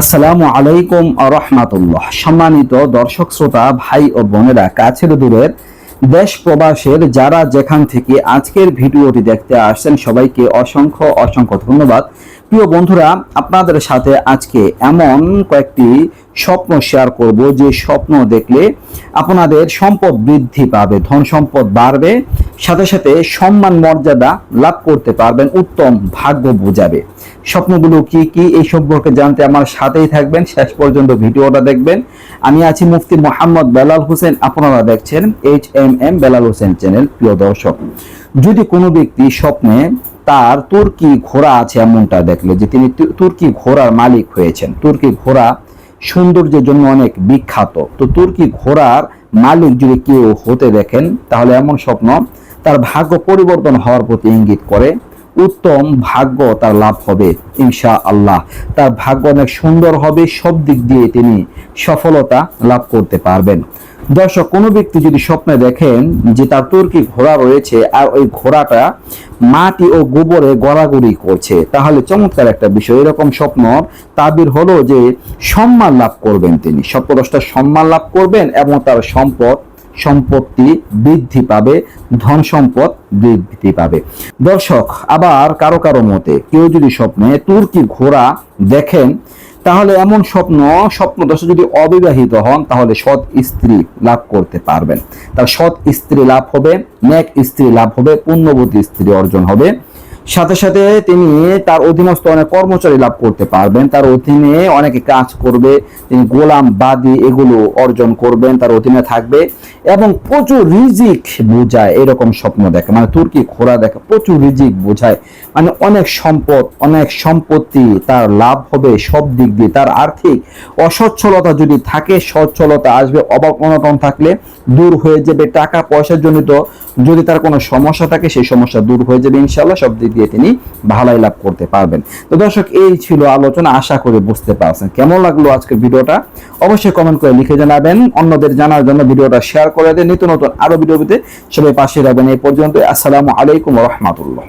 আসসালামু আলাইকুম রহমাতুল্লাহ। সম্মানিত দর্শক শ্রোতা, ভাই ও বোনেরা, কাছের দূরের দেশ প্রবাসের যারা যেখান থেকে আজকের ভিডিওটি দেখতে আসছেন, সবাইকে অসংখ্য অসংখ্য ধন্যবাদ। প্রিয় বন্ধুরা, আপনাদের সাথে আজকে এমন কয়েকটি স্বপ্ন শেয়ার করব, যে স্বপ্ন দেখলে আপনাদের সম্পদ বৃদ্ধি পাবে, ধন সম্পদ বাড়বে। সাথে সাথে সম্মান মর্যাদা লাভ করতে পারবেন, উত্তম ভাগ্য বোঝাবে। স্বপ্নগুলো কি কি, এই সম্পর্কে জানতে আমার সাথেই থাকবেন। শেষ পর্যন্ত ভিডিওটা দেখবেন। আমি আছি মুফতি মোহাম্মদ বেলাল হোসেন, আপনারা দেখছেন H M M Belal Hossain channel, প্রিয় দর্শক। যদি কোনো ব্যক্তি স্বপ্নে তার তুর্কি ঘোড়া আছে এমনটা দেখলে, যে তিনি তুর্কি ঘোড়ার মালিক হয়েছেন, তুর্কি ঘোড়া সৌন্দর্যের জন্য অনেক বিখ্যাত। তো তুর্কি ঘোড়ার মালিক যদি কেউ হতে দেখেন, তাহলে এমন স্বপ্ন, তার ভাগ্য পরিবর্তন হওয়ার প্রতি ইঙ্গিত করে, উত্তম ভাগ্য তার লাভ হবে ইনশা আল্লাহ তার ভাগ্য অনেক সুন্দর হবে, সব দিক দিয়ে তিনি সফলতা লাভ করতে পারবেন। দর্শক, কোনো ব্যক্তি যদি স্বপ্নে দেখেন যে তার তুর্কি ঘোড়া রয়েছে আর ওই ঘোড়াটা মাটি ও গোবরে গড়াগড়ি করছে, তাহলে চমৎকার একটা বিষয়। এরকম স্বপ্ন তাবির হলো যে সম্মান লাভ করবেন তিনি। স্বপ্নদশটা সম্মান লাভ করবেন এবং তার সম্পদ, সম্পত্তি বৃদ্ধি পাবে, ধন সম্পদ বৃদ্ধি পাবে। দর্শক, আবার কারও কারও মতে কেউ যদি স্বপ্নে তুর্কি ঘোড়া দেখেন তাহলে এমন স্বপ্ন স্বপ্ন দশা যদি অবিবাহিত হন, তাহলে সৎ স্ত্রী লাভ করতে পারবেন। তার সৎ স্ত্রী লাভ হবে ন্যাক স্ত্রী লাভ হবে, পুণ্যবতী স্ত্রী অর্জন হবে। সাথে সাথে তিনি তার অধীনস্থ অনেক কর্মচারী লাভ করতে পারবেন। তার অধীনে অনেকে কাজ করবে, তিনি গোলাম, বাদি এগুলো অর্জন করবেন, তার অধীনে থাকবে এবং প্রচুর রিজিক বোঝায়, এরকম স্বপ্ন দেখে। মানে তুর্কি খোরা দেখে প্রচুর রিজিক বোঝায়। মানে অনেক সম্পদ, অনেক সম্পত্তি, তার লাভ হবে সব দিক দিয়ে। তার আর্থিক অসচ্ছলতা যদি থাকে, সচ্ছলতা আসবে অভাব অনটন থাকলে দূর হয়ে যাবে। টাকা পয়সার জনিত যদি তার কোনো সমস্যা থাকে, সেই সমস্যা দূর হয়ে যাবে ইনশাল্লাহ, সব দিক দিয়ে তিনি ভালাই লাভ করতে পারবেন। তো দর্শক, এই ছিল আলোচনা, আশা করে বুঝতে পারছেন। কেমন লাগল আজকের ভিডিওটা? অবশ্যই কমেন্ট করে লিখে জানাবেন। অন্যদের জানার জন্য ভিডিওটা শেয়ার করে দেন। নিত্য নতুন আরও ভিডিও পেতে সবাই পাশে রাখবেন এই পর্যন্ত আসসালামু আলাইকুম রহমতুল্লাহ।